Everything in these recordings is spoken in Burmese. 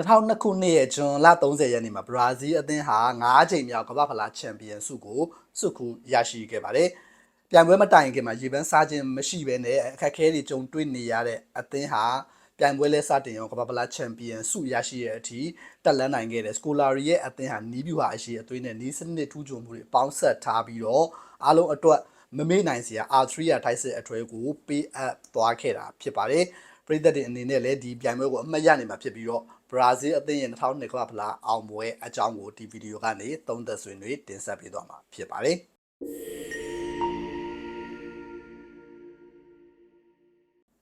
2002ခုနှစ်ရဲ့ဇွန်လ30ရက်နေ့မှာဘရာဇီးအသင်းဟာ9ချိန်မြောက်ကမ္ဘာ့ဖလားချန်ပီယံဆုကိုစုခုရရှိခဲ့ပါတယ်။ပြိုင်ပွဲမတိုင်ခင်မှာရေပန်းစားခြင်းမရှိဘဲနဲ့အခက်အခဲတွေကြုံတွေ့နေရတဲ့အသင်းဟာပြိုင်ပွဲလဲစတင်ရောကမ္ဘာ့ဖလားချန်ပီယံဆုရရှိတဲ့အထိတက်လန်းနိုင်ခဲ့တဲ့စကိုလာရီရဲ့အသင်းဟာနီးဗျူဟာအရှိအသွေးနဲ့နီးစနစ်ထူးချွန်မှုတွေပေါင်းဆက်ထားပြီးတော့အားလုံးအတွက်မမေ့နိုင်စရာ R3 ရထိုက်စစ်အထွဲကိုပေးအပ်သွားခဲ့တာဖြစ်ပါတယ်။ ပြည်သက်တွေအနေနဲ့လည်းဒီပြိုင်ပွဲကိုအမှတ်ရနေမှာဖြစ်ပြီးတော့ဘရာဇီးအသင်းရဲ့2002ကမ္ဘာဖလားအောင်ပွဲအကြောင်းကိုဒီဗီဒီယိုကနေသုံးသပ်ဆွေးနွေးတင်ဆက်ပေးသွားမှာဖြစ်ပါတယ်။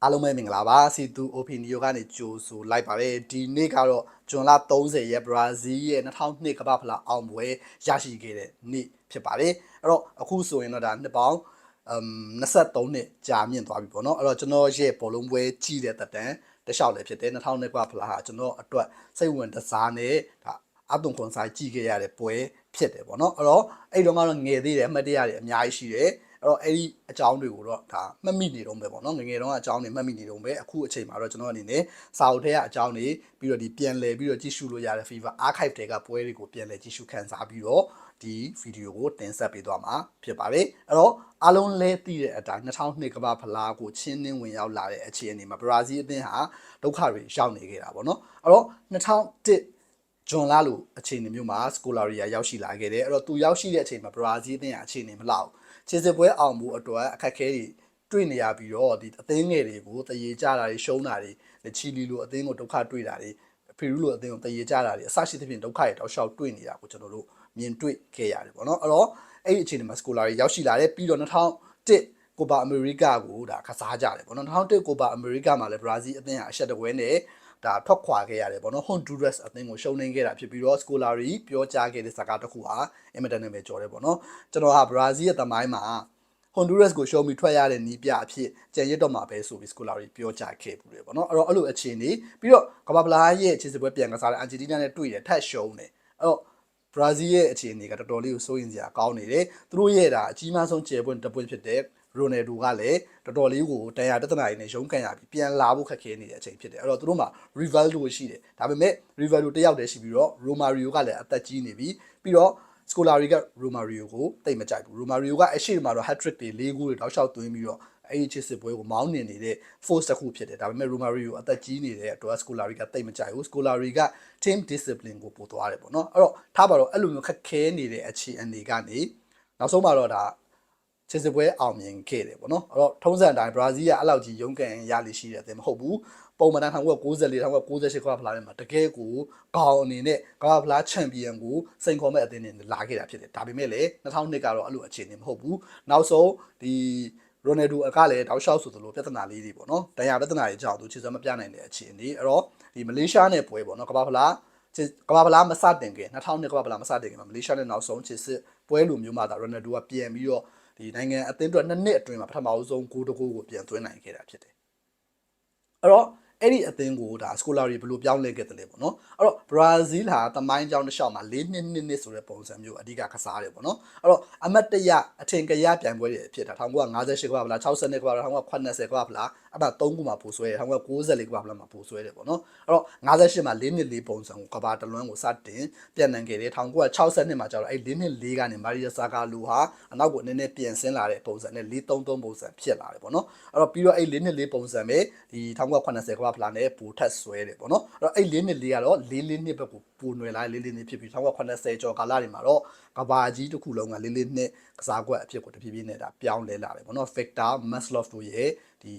အားလုံးပဲမင်္ဂလာပါစီတူ Opinio ကနေကြိုဆိုလိုက်ပါတယ်ဒီနေ့ကတော့ဇွန်လ30ရက်ဘရာဇီးရဲ့2002ကမ္ဘာဖလားအောင်ပွဲရရှိခဲ့တဲ့နေ့ဖြစ်ပါတယ်အဲ့တော့အခုဆိုရင်တော့ဒါနှစ်ပေါင်းအမ် 23နှစ်ကြာမြင့်သွားပြီပေါ့နော်အဲ့တော့ကျွန်တော်ရဲ့ဘောလုံးပွဲကြီးတဲ့တက်တန်တခြားလည်းဖြစ်တယ်2000နှစ်ကဖလားဟာကျွန်တော်အတွက်စိတ်ဝင်တစားနဲ့ဒါအတုံခွန်ဆိုင်ကြည့်ခဲ့ရတဲ့ပွဲဖြစ်တယ်ပေါ့နော်အဲ့တော့အဲ့တော့ကတော့ငယ်သေးတယ်အမှတ်တရတွေအများကြီးရှိတယ်အဲ့တော့အဲ့ဒီအကြောင်းတွေကိုတော့ဒါမှတ်မိနေတော့ပဲပေါ့နော်ငငယ်တုန်းကအကြောင်းတွေမှတ်မိနေတော့ပဲအခုအချိန်မှာတော့ကျွန်တော်အနေနဲ့စာအုပ်ထဲကအကြောင်းတွေပြီးတော့ဒီပြန်လည်ပြီးတော့ကြည့်ရှုလို့ရတဲ့ Fever Archive တွေကပွဲတွေကိုပြန်လည်ကြည့်ရှုခန်းစားပြီးတော့ ဒီဗီဒီယိုကိုတင်ဆက်ပေးသွားမှာဖြစ်ပါတယ်အဲ့တော့အားလုံးလဲသိတဲ့အတိုင်း2002ကမ္ဘာဖလားကိုချင်းနှင်းဝင်ရောက်လာတဲ့အခြေအနေမှာဘရာဇီးအသင်းဟာဒုက္ခတွေရောက်နေခဲ့တာပေါ့နော်အဲ့တော့2001ဂျွန်လာလိုအခြေအနေမျိုးမှာစကိုလာရီယာရောက်ရှိလာခဲ့တယ်အဲ့တော့သူရောက်ရှိတဲ့အချိန်မှာဘရာဇီးအသင်းဟာအခြေအနေမလောက်ခြေစစ်ပွဲအောင်မှုအတွက်အခက်အခဲတွေတွေ့နေရပြီးတော့ဒီအသင်းငယ်တွေကိုတရေကြတာတွေရှုံးတာတွေချီလီလိုအသင်းကိုဒုက္ခတွေ့တာတွေ ဖီရူလိုအသင်းကိုတရေကြတာတွေအဆရှိသဖြင့်ဒုက္ခတွေတောက်လျှောက်တွေ့နေတာကိုကျွန်တော်တို့မြင်တွေ့ခဲ့ရတယ်ပေါ့နော်အဲ့တော့အဲ့ဒီအခြေအနေမှာစကိုလာရီရောက်ရှိလာတယ်ပြီးတော့2001ကိုပါအမေရိကကိုဒါခစားကြတယ်ပေါ့နော်2001ကိုပါအမေရိကမှာလည်းဘရာဇီးအသင်းဟာအရှက်တကွဲနဲ့ဒါထွက်ခွာခဲ့ရတယ်ပေါ့နော် Honduras အသင်းကိုရှုံးနိမ့်ခဲ့တာဖြစ်ပြီးတော့ Scolari ပြောကြားခဲ့တဲ့စကားတစ်ခုဟာအင်မတန်နဲ့ပဲကြော်တယ်ပေါ့နော်ကျွန်တော်ဟာဘရာဇီးရဲ့တမိုင်းမှာ Honduras ကိုရှုံးပြီးထွက်ရတဲ့နီးပြအဖြစ်ကြံရစ်တော့မှာပဲဆိုပြီး Scolari ပြောကြားခဲ့ပူတယ်ပေါ့နော်အဲ့တော့အဲ့လိုအခြေအနေပြီးတော့ကမ္ဘာပလားရဲ့ခြေစစ်ပွဲပြန်ကစားတဲ့ Argentina နဲ့တွေ့တယ်ထပ်ရှုံးတယ်အဲ့တော့ဘရာဇီးရဲ့အခြေအနေကတော်တော်လေးကိုစိုးရင်စရာကောင်းနေတယ်သူတို့ရဲ့ဒါအကြီးမားဆုံးခြေပွင့်တစ်ပွင့်ဖြစ်တဲ့ရိုနယ်ဒိုကလည်းတော်တော်လေးကိုတန်ရာတသနာရင်းနဲ့ရုံးကန်ရပြီးပြန်လာဖို့ခက်ခဲနေတဲ့အချိန်ဖြစ်တယ်အဲ့တော့သူတို့မှာ Rivaldo ရှိတယ်ဒါပေမဲ့ Rivaldo တယောက်တည်းရှိပြီးတော့ Romario ကလည်းအသက်ကြီးနေပြီပြီးတော့ Scolari က Romario ကိုတိတ်မကြိုက်ဘူး Romario ကအရှိမှာတော့ hat-trick တွေ၄ခုတွေတောက်လျှောက်သွင်းပြီးတော့အဲ့ဒီချစ်စစ်ပွဲကိုမောင်းနေနေတဲ့ force တစ်ခုဖြစ်တယ်ဒါပေမဲ့ Romario အသက်ကြီးနေတဲ့အတွက် Scolari ကတိတ်မကြိုက်ဘူး Scolari က team discipline ကိုပို့သွားတယ်ပေါ့နော်အဲ့တော့ထားပါတော့အဲ့လိုမျိုးခက်ခဲနေတဲ့အခြေအနေကနေနောက်ဆုံးမှာတော့ဒါ ချစ်စစ်ပွဲအောင်မြင်ခဲ့တယ်ပေါ့နော်အဲ့တော့ထုံးစံအတိုင်းဘရာဇီးကအဲ့လောက်ကြီးရုန်းကန်ရလိရှိတဲ့အသင်းမဟုတ်ဘူးပုံမှန်တန်း1994 1998ကမ္ဘာဖလားထဲမှာတကယ်ကိုကောင်းအနေနဲ့ကမ္ဘာဖလားချန်ပီယံကိုစိန်ခေါ်မဲ့အသင်းတွေလာခဲ့တာဖြစ်တယ်ဒါပေမဲ့လည်း2002ကတော့အဲ့လိုအခြေအနေမဟုတ်ဘူးနောက်ဆုံးဒီရိုနယ်ဒိုကလည်းတောက်လျှောက်ဆိုသလိုပြဿနာလေးတွေပေါ့နော်ဒဏ်ရာပြဿနာတွေကြောင့်သူခြေစွမ်းမပြနိုင်တဲ့အခြေအနေအဲ့တော့ဒီမလေးရှားနဲ့ပွဲပေါ့နော်ကမ္ဘာဖလားကမ္ဘာဖလားမစတင်ခင်2002ကမ္ဘာဖလားမစတင်ခင်မှာမလေးရှားနဲ့နောက်ဆုံးခြေစစ်ပွဲလိုမျိုးမှသာရိုနယ်ဒိုကပြန်ပြီးတော့ ဒီနိုင်ငံအသင်းအတွက်နှစ်နှစ်အတွင်းမှာပထမဆုံးဂိုးတစ်ဂိုးကိုပြန်သွင်းနိုင်ခဲ့တာဖြစ်တယ်အဲ့တော့ အဲ့ဒီအသင်းကိုဒါစကိုလာရီဘယ်လိုပြောင်းလဲခဲ့တယ်လဲပေါ့နော်အဲ့တော့ဘရာဇီးဟာတမိုင်းကြောင်းတစ်လျှောက်မှာ၄နှစ်နှစ်နှစ်ဆိုတဲ့ပုံစံမျိုးအဓိကကစားတယ်ပေါ့နော်အဲ့တော့အမတ်တရအထင်ကရပြိုင်ပွဲတွေဖြစ်တာ1958ကဘာဖလား60ကဘာဖလား1980ကဘာဖလားအဲ့ဒါ၃ခုမှာပို့ဆွဲတယ်1994ကဘာဖလားမှာပို့ဆွဲတယ်ပေါ့နော်အဲ့တော့58မှာ၄နှစ်၄ပုံစံကိုကဘာတလွန်းကိုစတင်ပြန်နိုင်ခဲ့တယ်1960နှစ်မှာကျတော့အဲ့၄နှစ်၄ကနေမာရီယာဆာကာလူဟာအနောက်ကိုနည်းနည်းပြန်ဆင်းလာတဲ့ပုံစံနဲ့433ပုံစံဖြစ်လာတယ်ပေါ့နော်အဲ့တော့ပြီးတော့အဲ့၄နှစ်၄ပုံစံပဲဒီ1980ကဘာဖလားနဲ့ပိုထက်ဆွဲတယ်ပေါ့နော်အဲ့တော့အဲ့၄နှစ်၄ကတော့၄၄နှစ်ဘက်ကိုပိုနွယ်လာ၄၄နှစ်ဖြစ်ပြီး1980ကျော်ကာလတွေမှာတော့ကဘာကြီးတစ်ခုလုံးက၄၄နှစ်ကစားကွက်အဖြစ်ကိုတဖြည်းဖြည်းနဲ့ဒါပြောင်းလဲလာတယ်ပေါ့နော် Victor Maslov တို့ရဲ့ဒီ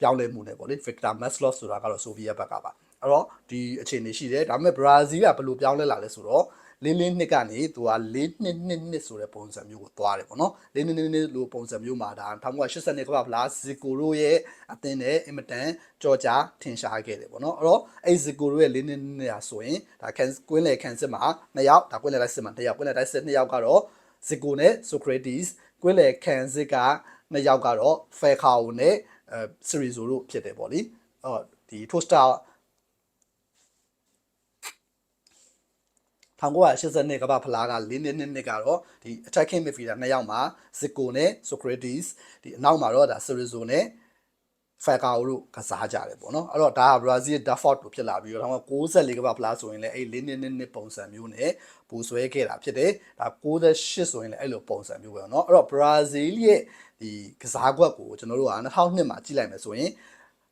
ပြောင်းလဲမှုနဲ့ပေါ့လေ Victor Maslov ဆိုတာကတော့ဆိုဗီယက်ဘက်ကပါအဲ့တော့ဒီအခြေအနေရှိတယ်ဒါပေမဲ့ဘရာဇီးကဘယ်လိုပြောင်းလဲလာလဲဆိုတော့ လင်းလင်းနှစ်ကနေသူကလေးနှစ်နှစ်နှစ်ဆိုတဲ့ပုံစံမျိုးကိုသွားတယ်ပေါ့နော်လေးနှစ်နှစ်နှစ်လိုပုံစံမျိုးမှာဒါ1980နှစ်ကမ္ဘာဖလားဇီကိုရိုရဲ့အသင်းနဲ့အင်မတန်ကြော်ကြားထင်ရှားခဲ့တယ်ပေါ့နော်အဲ့တော့အဲ့ဇီကိုရိုရဲ့လေးနှစ်နှစ်ရာဆိုရင်ဒါကန်ကွင်းလေကန်စစ်မှာနှစ်ယောက်ဒါကွင်းလေလိုက်စစ်မှာတစ်ယောက်ကွင်းလေလိုက်စစ်နှစ်ယောက်ကတော့ဇီကိုနဲ့ဆိုကရတီစ်ကွင်းလေကန်စစ်ကနှစ်ယောက်ကတော့ဖဲခါအိုနဲ့အဲစီရီဇိုတို့ဖြစ်တယ်ပေါ့လေအော်ဒီထိုစတာ 1982ကမ္ဘာဖလားက၄နှစ်နှစ်နှစ်ကတော့ဒီ attacking midfielder နှစ်ယောက်မှာ Zico နဲ့ Socrates ဒီအနောက်မှာတော့ဒါ Cerezo နဲ့ ဖက်ကာအိုတို့ကစားကြတယ်ပေါ့နော်အဲ့တော့ဒါကဘရာဇီးရဲ့ default လို့ဖြစ်လာပြီးတော့ဒါမှ64ကမ္ဘာဖလားဆိုရင်လည်းအဲ့၄နှစ်နှစ်နှစ်ပုံစံမျိုးနဲ့ပူဆွဲခဲ့တာဖြစ်တယ်ဒါ68ဆိုရင်လည်းအဲ့လိုပုံစံမျိုးပဲเนาะအဲ့တော့ဘရာဇီးရဲ့ဒီကစားကွက်ကိုကျွန်တော်တို့က2002မှာကြည့်လိုက်မယ်ဆိုရင်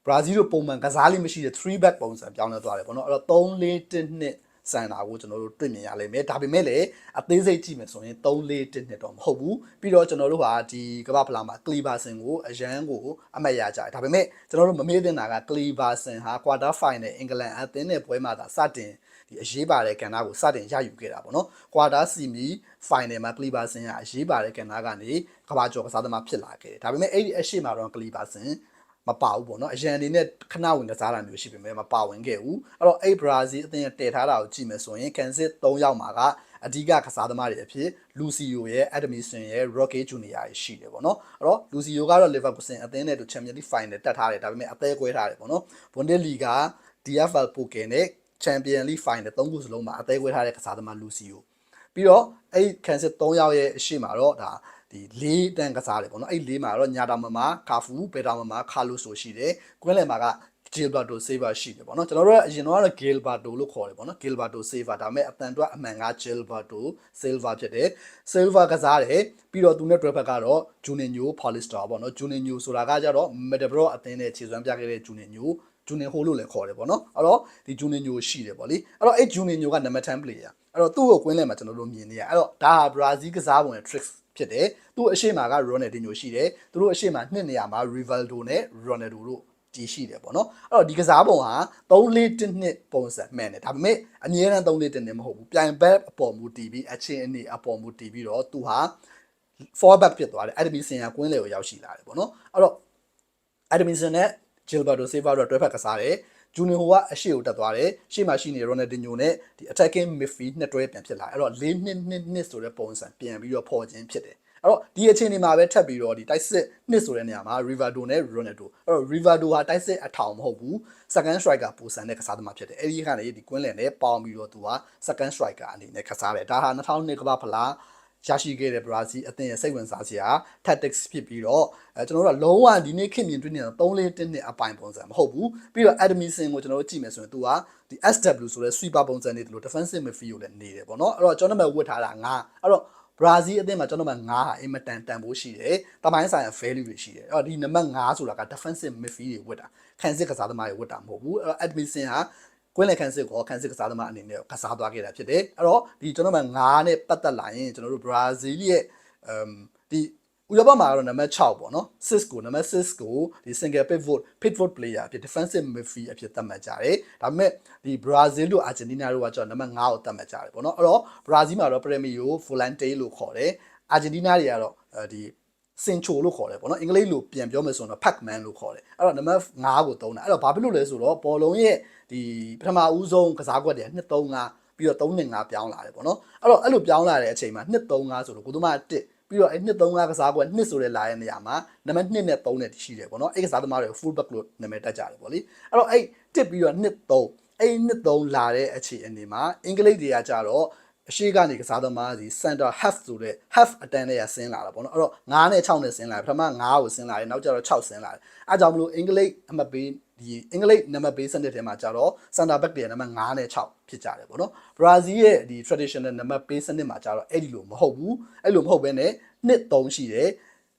ဘရာဇီးတို့ပုံမှန်ကစားလိမရှိတဲ့3 back ပုံစံပြောင်းလဲသွားတယ်ပေါ့နော်အဲ့တော့3 4 1 2 စံတာကိုကျွန်တော်တို့တွေ့မြင်ရလိမ့်မယ်ဒါပေမဲ့လည်းအသေးစိတ်ကြည့်မယ်ဆိုရင်3 4 1နှစ်တော့မဟုတ်ဘူးပြီးတော့ကျွန်တော်တို့ဟာဒီကမ္ဘာဖလားမှာကလီဘာဆင်ကိုအရန်ကိုအမှတ်ရကြတယ်ဒါပေမဲ့ကျွန်တော်တို့မမေ့သင့်တာကကလီဘာဆင်ဟာကွာတာဖိုင်နယ်အင်္ဂလန်အသင်းနဲ့ပွဲမှာသာစတင်ဒီအရေးပါတဲ့ကဏ္ဍကိုစတင်ရယူခဲ့တာပေါ့နော်ကွာတာစီမီဖိုင်နယ်မှာကလီဘာဆင်ကအရေးပါတဲ့ကဏ္ဍကနေကမ္ဘာကျော်ကစားသမားဖြစ်လာခဲ့တယ်ဒါပေမဲ့အဲ့ဒီအရှိမတော့ကလီဘာဆင် မပါဘူးပေါ့နော်အရန်အနေနဲ့ခဏဝင်ကစားတာမျိုးရှိပေမဲ့မပါဝင်ခဲ့ဘူးအဲ့တော့အဲ့ဘရာဇီးအသင်းတည်ထားတာကိုကြည့်မယ်ဆိုရင်ကန်စစ်3ယောက်မှာကအဓိကကစားသမားတွေအဖြစ်လူစီယိုရဲ့အက်ဒမီဆန်ရဲ့ရော့ကေဂျူနီယာရဲ့ရှိတယ်ပေါ့နော်အဲ့တော့လူစီယိုကတော့လီဗာပူးဆင်အသင်းနဲ့တူချန်ပီယံလိဖိုင်နယ်တက်ထားတယ်ဒါပေမဲ့အသေးကွဲထားတယ်ပေါ့နော်ဘွန်ဒက်လီဂါ DFL ပိုကယ်နဲ့ချန်ပီယံလိဖိုင်နယ်၃ခုစလုံးမှာအသေးကွဲထားတဲ့ကစားသမားလူစီယိုပြီးတော့အဲ့ကန်စစ်3ယောက်ရဲ့အရှိမှာတော့ဒါ ဒီလေးတန်းကစားတယ်ပေါ့နော်အဲ့လေးမှာတော့ညာတာမမကာဖူဘေတာမမခါလိုဆိုရှိတယ်ကွင်းလယ်မှာက Gilberto Silva ရှိတယ်ပေါ့နော်ကျွန်တော်တို့ကအရင်တော့ Gilberto လို့ခေါ်တယ်ပေါ့နော် Gilberto Silva ဒါပေမဲ့အတန်တော့အမှန်က Gilberto Silva ဖြစ်တယ် Silva ကစားတယ်ပြီးတော့သူနဲ့တွဲဖက်ကတော့ Juninho Paulista ပေါ့နော် Juninho ဆိုတာကကြတော့ Middlesbrough အသင်းနဲ့ခြေစွမ်းပြခဲ့တဲ့ Juninho ဂျူနီဟိုလို့လည်းခေါ်တယ်ပေါ့နော်အဲ့တော့ဒီဂျူနီညိုရှိတယ်ပေါ့လေအဲ့တော့အဲ့ဂျူနီညိုကနံပါတ်10 player အဲ့တော့သူ့ကိုကွင်းလဲမှာကျွန်တော်တို့မြင်နေရအဲ့တော့ဒါဟာဘရာဇီးကစားပုံရဲ့ tricks ဖြစ်တယ်သူ့အရှိမက Ronaldinho ရှိတယ်သူတို့အရှိမနှစ်နေရာမှာ Rivaldo နဲ့ Ronaldo တို့တည်ရှိတယ်ပေါ့နော်အဲ့တော့ဒီကစားပုံဟာ3-4-1နှစ်ပုံစံမှန်တယ်ဒါပေမဲ့အမြဲတမ်း3-4-1နှစ်မဟုတ်ဘူးပြိုင်ဘက်အပေါ်မူတည်ပြီးအချင်းအနေအပေါ်မူတည်ပြီးတော့သူဟာ four back ဖြစ်သွားတယ်အဲ့ဒီစင်ကကွင်းလေကိုရောက်ရှိလာတယ်ပေါ့နော်အဲ့တော့ Edmondson နဲ့ Gilberto Silva တို့တွဲဖက်ကစားတယ် ဂျူနီဟိုကအရှိကိုတက်သွားတယ်ရှေ့မှာရှိနေ Ronaldinho နဲ့ဒီ attacking midfield နှစ်တွဲပြန်ဖြစ်လာအဲ့တော့၄နှစ်နှစ်နှစ်ဆိုတဲ့ပုံစံပြန်ပြီးတော့ပေါ်ခြင်းဖြစ်တယ်အဲ့တော့ဒီအချိန်ဒီမှာပဲထပ်ပြီးတော့ဒီတိုက်စစ်နှစ်ဆိုတဲ့နေရာမှာ Rivaldo နဲ့ Ronaldo အဲ့တော့ Rivaldo ဟာတိုက်စစ်အထောင်မဟုတ်ဘူး second striker ပူဆန်တဲ့ကစားသမားဖြစ်တယ်အဲ့ဒီကနေဒီကွင်းလန်နဲ့ပေါင်းပြီးတော့သူက second striker အနေနဲ့ကစားတယ်ဒါဟာ2002ကမ္ဘာဖလား ရရှိခဲ့တဲ့ဘရာဇီးအသင်းရဲ့စိတ်ဝင်စားစရာ tactics ဖြစ်ပြီးတော့အဲကျွန်တော်တို့ကလုံးဝဒီနေ့ခင်မြင်တွေ့နေတာ3လေးတင်းနှစ်အပိုင်ပုံစံမဟုတ်ဘူးပြီးတော့ Adamson ကိုကျွန်တော်တို့ကြည့်မယ်ဆိုရင်သူကဒီ SW ဆိုတဲ့ sweeper ပုံစံနေတယ်လို့ defensive midfield ကိုလည်းနေတယ်ပေါ့နော်အဲ့တော့ကျွန်တော်တို့ဝတ်ထားတာငါအဲ့တော့ဘရာဇီးအသင်းမှာကျွန်တော်မှ9ဟာအင်မတန်တန်ဖိုးရှိတယ်။တမိုင်းဆိုင်ရာ value တွေရှိတယ်။အဲ့တော့ဒီနံပါတ်9ဆိုတာက defensive midfield တွေဝတ်တာ။ခံစစ်ကစားသမားတွေဝတ်တာမဟုတ်ဘူး။အဲ့တော့ Admission ဟာ ကွင်းလေခန်းစစ်ကိုခန်းစစ်ကစားသမားအနေနဲ့ကစားသွားခဲ့တာဖြစ်တယ်အဲ့တော့ဒီကျွန်တော်မှ9နဲ့ပတ်သက်လာရင်ကျွန်တော်တို့ဘရာဇီးရဲ့အမ်ဒီဥရောပမှာကတော့နံပါတ်6ပေါ့နော်6ကိုနံပါတ်6ကိုဒီ single pivot pivot player အဖြစ် defensive midfield အဖြစ်သတ်မှတ်ကြတယ်ဒါပေမဲ့ဒီဘရာဇီးတို့အာဂျင်တီးနားတို့ကကျတော့နံပါတ်9ကိုသတ်မှတ်ကြတယ်ပေါ့နော်အဲ့တော့ဘရာဇီးမှာတော့ Premio Volante လို့ခေါ်တယ်အာဂျင်တီးနားတွေကတော့ဒီ စင်ချိုလို့ခေါ်တယ်ပေါ့နော်အင်္ဂလိပ်လိုပြန်ပြောမယ်ဆိုတော့ Pac-Man လို့ခေါ်တယ်အဲ့တော့နံပါတ်5ကိုသုံးတာအဲ့တော့ဘာဖြစ်လို့လဲဆိုတော့ဘောလုံးရဲ့ဒီပထမဦးဆုံးကစားကွက်တွေ2 3 5ပြီးတော့3 5ပြောင်းလာတယ်ပေါ့နော်အဲ့တော့အဲ့လိုပြောင်းလာတဲ့အချိန်မှာ2 3 5ဆိုတော့ကိုသမား1ပြီးတော့အဲ့2 3 5ကစားကွက်2ဆိုတဲ့လာရဲ့နေရာမှာနံပါတ်2နဲ့3နဲ့တရှိတယ်ပေါ့နော်အဲ့ကစားသမားတွေ full back လို့နာမည်တက်ကြတယ်ပေါ့လေအဲ့တော့အဲ့တစ်ပြီးတော့2 3အဲ့2 3လာတဲ့အခြေအနေမှာအင်္ဂလိပ်တွေကကြတော့ အရှိကနေကစားသမားစီ center half ဆိုတဲ့ half အတန်းနဲ့ဆင်းလာတာပေါ့နော်အဲ့တော့9နဲ့6နဲ့ဆင်းလာတယ်ပထမ9ကိုဆင်းလာတယ်နောက်ကျတော့6ဆင်းလာတယ်အဲကြောင့်မလို့အင်္ဂလိပ်အမတ်ပေးဒီအင်္ဂလိပ်နံပါတ်ပေးစနစ်ထဲမှာကျတော့ center back တွေနံပါတ်9နဲ့6ဖြစ်ကြတယ်ပေါ့နော်ဘရာဇီးရဲ့ဒီ traditional နံပါတ်ပေးစနစ်မှာကျတော့အဲ့ဒီလိုမဟုတ်ဘူးအဲ့လိုမဟုတ်ဘဲနဲ့နှစ်3ရှိတယ်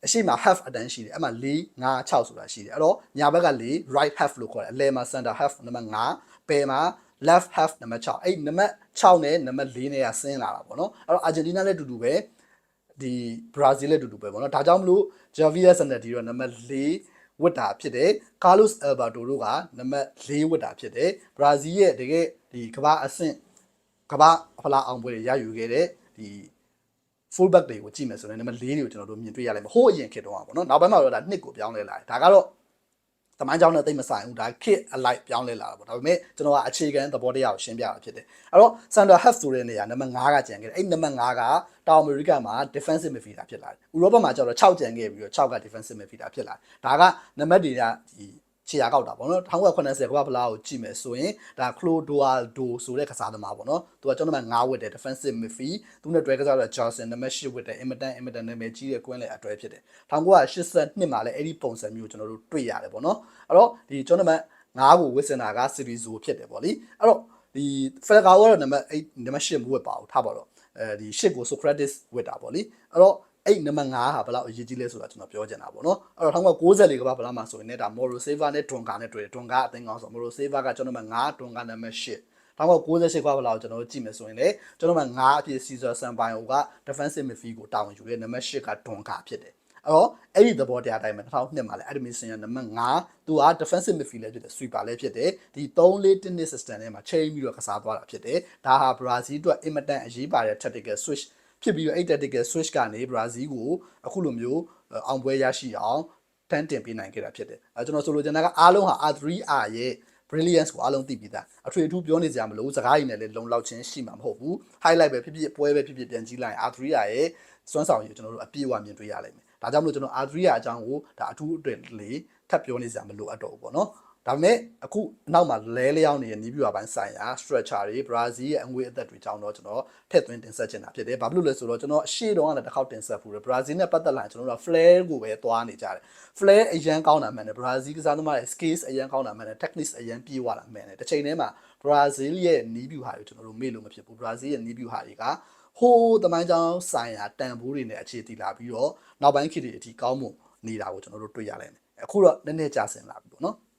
အရှိမ half အတန်းရှိတယ်အဲ့မှာ4 5 6ဆိုတာရှိတယ်အဲ့တော့ညာဘက်က4 right half လို့ခေါ်တယ်အလဲမှာ center half နံပါတ်5ပယ်မှာ left half နံပါတ်6အဲ့နံပါတ်6နဲ့နံပါတ်4နဲ့ကဆင်းလာတာပေါ့နော်အဲ့တော့အာဂျင်တီးနားလည်းအတူတူပဲဒီဘရာဇီးလည်းအတူတူပဲပေါ့နော်ဒါကြောင့်မလို့ Javier Sanati တော့နံပါတ်4ဝတ်တာဖြစ်တယ်ကားလုစ်အယ်ဘာတိုတို့ကနံပါတ်၄ဝတ်တာဖြစ်တယ်ဘရာဇီးရဲ့တကယ်ဒီကမ္ဘာအဆင့်ကမ္ဘာဖလားအောင်ပွဲတွေရယူခဲ့တဲ့ဒီ full back တွေကိုကြည့်မယ်ဆိုရင်နံပါတ်၄တွေကိုကျွန်တော်တို့မြင်တွေ့ရလိမ့်မယ်ဟိုးအရင်ခေတ်တုန်းကပေါ့နော်နောက်ပိုင်းမှာတော့ဒါနှစ်ကိုပြောင်းလဲလာတယ်ဒါကတော့ တမိုင်းကြောင်းနဲ့တိတ်မဆိုင်ဘူးဒါ kit alike ပြောင်းလဲလာတာပေါ့ဒါပေမဲ့ကျွန်တော်ကအခြေခံသဘောတရားကိုရှင်းပြတာဖြစ်တယ်အဲ့တော့ center half ဆိုတဲ့နေရာနံပါတ်5ကကျန်ခဲ့တယ်အဲ့နံပါတ်5ကတောင်အမေရိကမှာ defensive midfielder ဖြစ်လာတယ်ဥရောပမှာကျတော့6ကျန်ခဲ့ပြီးတော့6က defensive midfielder ဖြစ်လာတယ်ဒါကနံပါတ်တွေကဒီ ခြေရကောက်တာပေါ့နော်1980ကမ္ဘာဖလားကိုကြည့်မယ်ဆိုရင်ဒါ Clodoaldo ဆိုတဲ့ကစားသမားပေါ့နော်သူကကျွန်တော်မှ9ဝတ်တယ် defensive midfield သူနဲ့တွဲကစားတဲ့ Johnson နံပါတ်10ဝတ်တယ် Everton Everton နာမည်ကြီးတဲ့ကွင်းလေအတွဲဖြစ်တယ်1982မှာလည်းအဲ့ဒီပုံစံမျိုးကျွန်တော်တို့တွေ့ရတယ်ပေါ့နော်အဲ့တော့ဒီကျွန်တော်မှ9ကိုဝစ်စင်တာက series 0ဖြစ်တယ်ပေါ့လीအဲ့တော့ဒီ Falcao ကတော့နံပါတ်8နံပါတ်10မဝတ်ပါဘူးထားပါတော့အဲဒီ10ကို Socrates ဝတ်တာပေါ့လीအဲ့တော့ အဲ့နံပါတ်5ဟာဘယ်လောက်အရေးကြီးလဲဆိုတာကျွန်တော်ပြောချင်တာပေါ့နော်အဲ့တော့1994ကဘာဗလားမှာဆိုရင်လည်းဒါ Moro Silva နဲ့ Dunga နဲ့တွေ့တယ် Dunga အသင်းကောင်းဆို Moro Silva ကကျွန်တော်မှ9 Dunga နံပါတ်10 1998ကဘာလောက်ကျွန်တော်တို့ကြည့်မယ်ဆိုရင်လေကျွန်တော်မှ9အဖြစ် Caesar Sampaio က defensive midfield ကိုတာဝန်ယူတဲ့နံပါတ်10က Dunga ဖြစ်တယ်အဲ့တော့အဲ့ဒီသဘောတရားတိုင်းမှာ2002မှာလည်း admission နံပါတ်5သူက defensive midfield လည်းဖြစ်တယ် sweeper လည်းဖြစ်တယ်ဒီ3-4 tennis system ထဲမှာချိန်ပြီးတော့ကစားသွားတာဖြစ်တယ်ဒါဟာ Brazil အတွက်အင်မတန်အရေးပါတဲ့ tactical switch ဖြစ်ပြီးတော့အဲ့ tactical switch ကနေ Brazil ကိုအခုလိုမျိုးအောင်ပွဲရရှိအောင်တန်းတင်ပေးနိုင်ခဲ့တာဖြစ်တယ်အဲကျွန်တော်ဆိုလိုချင်တာကအားလုံးဟာ R3R ရဲ့ brilliance ကိုအားလုံးသိပြီးသားအထွေအထူးပြောနေကြမလို့စကားရည်နဲ့လည်းလုံလောက်ချင်းရှိမှာမဟုတ်ဘူး highlight ပဲဖြစ်ဖြစ်ပွဲပဲဖြစ်ဖြစ်ပြန်ကြည့်လိုက်ရင် R3R ရဲ့စွမ်းဆောင်ရည်ကျွန်တော်တို့အပြည့်အဝမြင်တွေ့ရလိမ့်မယ်ဒါကြောင့်မလို့ကျွန်တော် R3R အကြောင်းကိုဒါအထူးအတွက်လေးထပ်ပြောနေကြမလို့အပ်တော့ဘူးပေါ့နော် ဒါပေမဲ့အခုနောက်မှာလဲလျောင်းနေတဲ့နီးပြူပိုင်းဆိုင်ရာ structure တွေ Brazil ရဲ့အငွေအသက်တွေကြောင်းတော့ကျွန်တော်ထည့်သွင်းတင်ဆက်ချင်တာဖြစ်တယ်။ဘာဖြစ်လို့လဲဆိုတော့ကျွန်တော်အရှိတုန်းကလည်းတစ်ခေါက်တင်ဆက်ဖူးတယ်။ Brazil နဲ့ပတ်သက်လာရင်ကျွန်တော်တို့က flare ကိုပဲသွားနေကြတယ်။ flare အရန်ကောင်းတာမှန်တယ်။ Brazil ကစားသမားရဲ့ skills အရန်ကောင်းတာမှန်တယ်။ techniques အရန်ပြေးသွားတာမှန်တယ်။တစ်ချိန်တည်းမှာ Brazil ရဲ့နီးပြူဟာတွေကျွန်တော်တို့မေ့လို့မဖြစ်ဘူး။ Brazil ရဲ့နီးပြူဟာတွေကဟိုးတမိုင်းကြောင်းဆိုင်ရာတန်ဖိုးတွေနဲ့အခြေတည်လာပြီးတော့နောက်ပိုင်းခေတ်တွေအထိကောင်းမွန်နေတာကိုကျွန်တော်တို့တွေ့ရလိမ့်မယ်။အခုတော့နည်းနည်းကြာစင်လာပြီပေါ့နော်။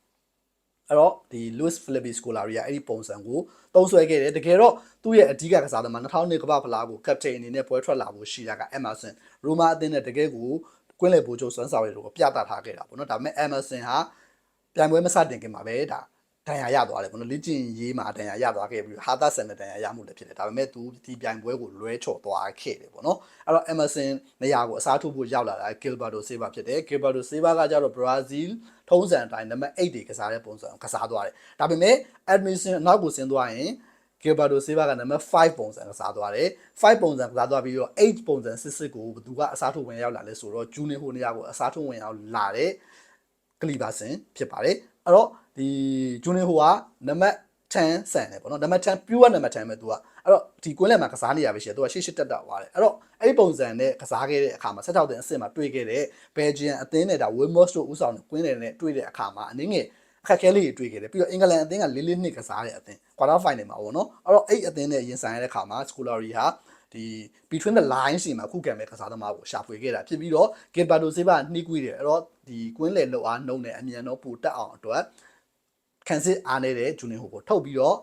အဲ့တော့ဒီ Luis Felipe Scolari ကအဲ့ဒီပုံစံကိုတုံးဆွဲခဲ့တယ်တကယ်တော့သူ့ရဲ့အဓိကကစားသမား2002ကမ္ဘာဖလားကို captain အနေနဲ့ပွဲထွက်လာဖို့ရှိတာက Emerson Roma အသင်းနဲ့တကယ်ကိုကွင်းလယ်ဘိုးချုပ်စွမ်းဆောင်ရည်တို့ကိုပြသထားခဲ့တာပေါ့နော်ဒါပေမဲ့ Emerson ဟာပြိုင်ပွဲမစတင်ခင်မှာပဲဒါ ဒဏ်ရာရသွားတယ်ပေါ့နော်လေ့ကျင့်ရေးမှာဒဏ်ရာရသွားခဲ့ပြီးဟာသဆန်နဲ့ဒဏ်ရာရမှုလည်းဖြစ်တယ်ဒါပေမဲ့သူဒီပြိုင်ပွဲကိုလွဲချော်သွားခဲ့တယ်ပေါ့နော်အဲ့တော့ Emerson နေရာကိုအစားထိုးဖို့ရောက်လာတာ Gilberto Silva ဖြစ်တယ် Gilberto Silva ကကြတော့ Brazil ထုံးစံအတိုင်းနံပါတ်8တွေကစားတဲ့ပုံစံကစားသွားတယ်ဒါပေမဲ့ admission အနောက်ကိုဆင်းသွားရင် Gilberto Silva ကနံပါတ်5ပုံစံကစားသွားတယ်5ပုံစံကစားသွားပြီးတော့8ပုံစံစစ်စစ်ကိုဘသူကအစားထိုးဝင်ရောက်လာလဲဆိုတော့ Junior ဟိုနေရာကိုအစားထိုးဝင်ရောက်လာတဲ့ကလီဘာဆင်ဖြစ်ပါတယ်အဲ့တော့ ဒီဂျူနီဟိုကနံပါတ်10ဆန်တယ်ပေါ့နော်နံပါတ်10 pure နံပါတ်10ပဲသူကအဲ့တော့ဒီကွင်းလယ်မှာကစားနေရပဲရှိတယ်သူကရှေ့ရှေ့တက်တက်သွားတယ်အဲ့တော့အဲ့ဒီပုံစံနဲ့ကစားခဲ့တဲ့အခါမှာ16တင်အဆင့်မှာတွေ့ခဲ့တဲ့ Belgian အသင်းနဲ့ဒါ Wilmos တို့ဦးဆောင်တဲ့ကွင်းလယ်နဲ့တွေ့တဲ့အခါမှာအနည်းငယ်အခက်အခဲလေးတွေတွေ့ခဲ့တယ်ပြီးတော့အင်္ဂလန်အသင်းကလေးလေးနှစ်ကစားတဲ့အသင်း quarter final မှာပေါ့နော်အဲ့တော့အဲ့အသင်းနဲ့ရင်ဆိုင်ရတဲ့အခါမှာ Scolari ဟာဒီ between the lines စီမှာခုခံမဲ့ကစားသမားကိုရှာဖွေခဲ့တာဖြစ်ပြီးတော့ Gilberto Silva နှီးကွေးတယ်အဲ့တော့ဒီကွင်းလယ်လောက်အားနှုံနဲ့အမြန်တော့ပူတက်အောင်အတွက် ကန်စစ်အားနေတဲ့ဂျူနီဟိုကိုထုတ်ပြီးတော့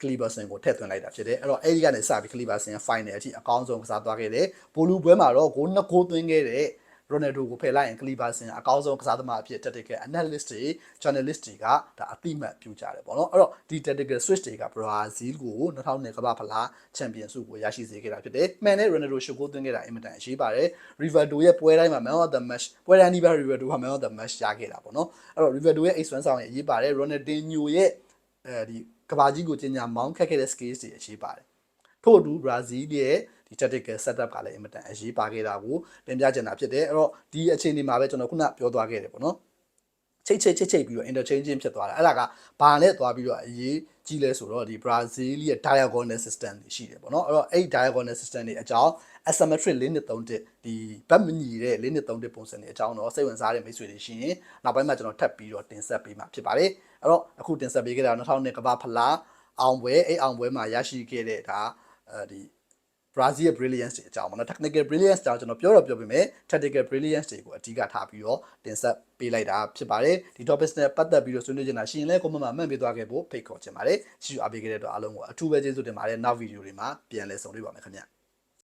ကလီဘာဆန်ကိုထည့်သွင်းလိုက်တာဖြစ်တယ်အဲ့တော့အဲ့ဒီကနေစပြီးကလီဘာဆန် final အထိအကောင်းဆုံးကစားသွားခဲ့တယ်ဘိုလူပွဲမှာတော့ဂိုးနှစ်ဂိုးသွင်းခဲ့တဲ့ ရိုနယ်ဒိုကိုဖယ်လိုက်ရင်ကလီဘာဆန်အကောင်းဆုံးကစားသမားအဖြစ် tactical analyst တွေ journalist တွေကဒါအတိမတ်ပြုကြတယ်ပေါ့နော်အဲ့တော့ဒီ tactical switch တွေက Brazil ကို2000ကမ္ဘာဖလားချန်ပီယံဆုကိုရရှိစေခဲ့တာဖြစ်တယ်မှန်တဲ့ Ronaldo ရှုပ်ကိုသွင်းခဲ့တာအင်မတန်အရေးပါတယ် Rivaldo ရဲ့ပွဲတိုင်းမှာ man of the match ပွဲတိုင်းဒီပါ Rivaldo က man of the match ရခဲ့တာပေါ့နော်အဲ့တော့ Rivaldo ရဲ့ X1 ဆောင်ရဲ့အရေးပါတယ် Ronaldinho ရဲ့အဲဒီကဘာကြီးကိုကျင်ညာမောင်းခက်ခဲ့တဲ့ skills တွေအရေးပါတယ်ထို့အတူ Brazil ရဲ့ ဒီ tactical setup ကလည်းအင်မတန်အရေးပါခဲ့တာကိုတင်ပြချင်တာဖြစ်တယ်အဲ့တော့ဒီအခြေအနေမှာပဲကျွန်တော်ခုနပြောသွားခဲ့တယ်ပေါ့နော်ချိတ်ချိတ်ချိတ်ချိတ်ပြီးတော့ interchanging ဖြစ်သွားတာအဲ့ဒါကဘာနဲ့သွားပြီးတော့အရေးကြီးလဲဆိုတော့ဒီ Brazil ရဲ့ diagonal system တွေရှိတယ်ပေါ့နော်အဲ့တော့အဲ့ diagonal system တွေအကြောင်း asymmetric ၄နှစ်3တစ်ဒီဘက်မညီတဲ့၄နှစ်3တစ်ပုံစံတွေအကြောင်းတော့စိတ်ဝင်စားတဲ့မိတ်ဆွေတွေရှိရင်နောက်ပိုင်းမှာကျွန်တော်ထပ်ပြီးတော့တင်ဆက်ပေးမှာဖြစ်ပါတယ်အဲ့တော့အခုတင်ဆက်ပေးခဲ့တာ2000ကမ္ဘာဖလားအောင်ပွဲအဲ့အောင်ပွဲမှာရရှိခဲ့တဲ့ဒါအဲဒီ Brazil ရဲ့ brilliance တွေအကြောင်းပေါ့နော် technical brilliance တောင်ကျွန်တော်ပြောတော့ပြောပေမဲ့ tactical brilliance တွေကိုအဓိကထားပြီးတော့တင်ဆက်ပေးလိုက်တာဖြစ်ပါတယ်ဒီ topics နဲ့ပတ်သက်ပြီးတော့ဆွေးနွေးချင်တာရှိရင်လည်း comment မှာမှတ်ပေးသွားခဲ့ဖို့ဖိတ်ခေါ်ချင်ပါတယ်ရှိရှိအားပေးခဲ့တဲ့အတွက်အားလုံးကိုအထူးပဲကျေးဇူးတင်ပါတယ်နောက်ဗီဒီယိုတွေမှာပြန်လည်ဆုံတွေ့ပါမယ်ခင်ဗျ